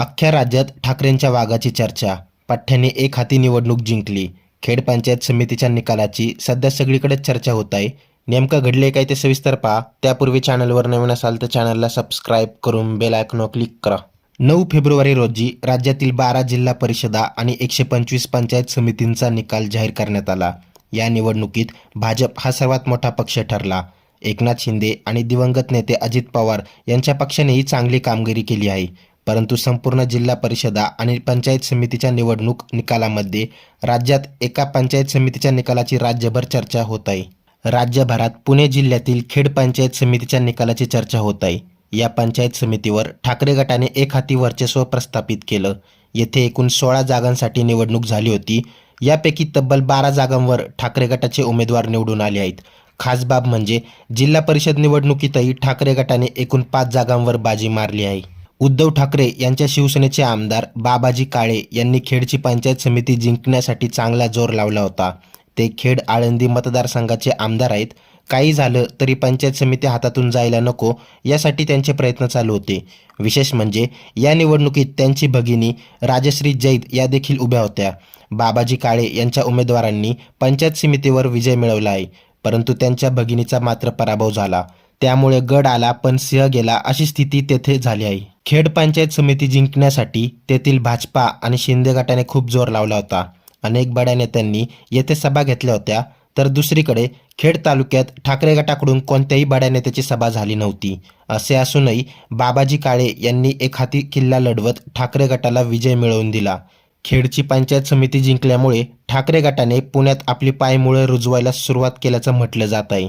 अख्ख्या राज्यात ठाकरेंच्या वाघाची चर्चा. पठ्ठ्याने एक हाती निवडणूक जिंकली. खेड पंचायत समितीच्या निकालाची सध्या सगळीकडेच चर्चा होत आहे. नेमकं घडले काय ते सविस्तर पहा. त्यापूर्वी चॅनलवर नवीन असाल तर चॅनलला सबस्क्राईब करून बेल आयकॉनवर क्लिक करा. नऊ फेब्रुवारी रोजी राज्यातील बारा जिल्हा परिषदा आणि एकशे पंचवीस पंचायत समितींचा निकाल जाहीर करण्यात आला. या निवडणुकीत भाजप हा सर्वात मोठा पक्ष ठरला. एकनाथ शिंदे आणि दिवंगत नेते अजित पवार यांच्या पक्षानेही चांगली कामगिरी केली आहे. परंतु संपूर्ण जिल्हा परिषदा आणि पंचायत समितीच्या निवडणूक निकालामध्ये राज्यात एका पंचायत समितीच्या निकालाची राज्यभर चर्चा होत आहे राज्यभरात पुणे जिल्ह्यातील खेड पंचायत समितीच्या निकालाची चर्चा होत आहे या पंचायत समितीवर ठाकरे गटाने एक हाती वर्चस्व प्रस्थापित केलं. येथे एकूण सोळा जागांसाठी निवडणूक झाली होती. यापैकी तब्बल बारा जागांवर ठाकरे गटाचे उमेदवार निवडून आले आहेत. खास बाब म्हणजे जिल्हा परिषद निवडणुकीतही ठाकरे गटाने एकूण पाच जागांवर बाजी मारली आहे. उद्धव ठाकरे यांच्या शिवसेनेचे आमदार बाबाजी काळे यांनी खेडची पंचायत समिती जिंकण्यासाठी चांगला जोर लावला होता. ते खेड आळंदी मतदारसंघाचे आमदार आहेत. काही झालं तरी पंचायत समिती हातातून जायला नको यासाठी त्यांचे प्रयत्न चालू होते. विशेष म्हणजे या निवडणुकीत त्यांची भगिनी राजश्री जैद या देखील उभ्या होत्या. बाबाजी काळे यांच्या उमेदवारांनी पंचायत समितीवर विजय मिळवला आहे. परंतु त्यांच्या भगिनीचा मात्र पराभव झाला. त्यामुळे गड आला पण सिंह गेला अशी स्थिती तेथे झाली आहे. खेड पंचायत समिती जिंकण्यासाठी तेथील भाजपा आणि शिंदे गटाने खूप जोर लावला होता. अनेक बड्या नेत्यांनी येथे सभा घेतल्या होत्या. तर दुसरीकडे खेड तालुक्यात ठाकरे गटाकडून कोणत्याही बड्या नेत्याची सभा झाली नव्हती. असे असूनही बाबाजी काळे यांनी एक हाती किल्ला लढवत ठाकरे गटाला विजय मिळवून दिला. खेडची पंचायत समिती जिंकल्यामुळे ठाकरे गटाने पुण्यात आपली पायमुळे रुजवायला सुरुवात केल्याचं म्हटलं जात आहे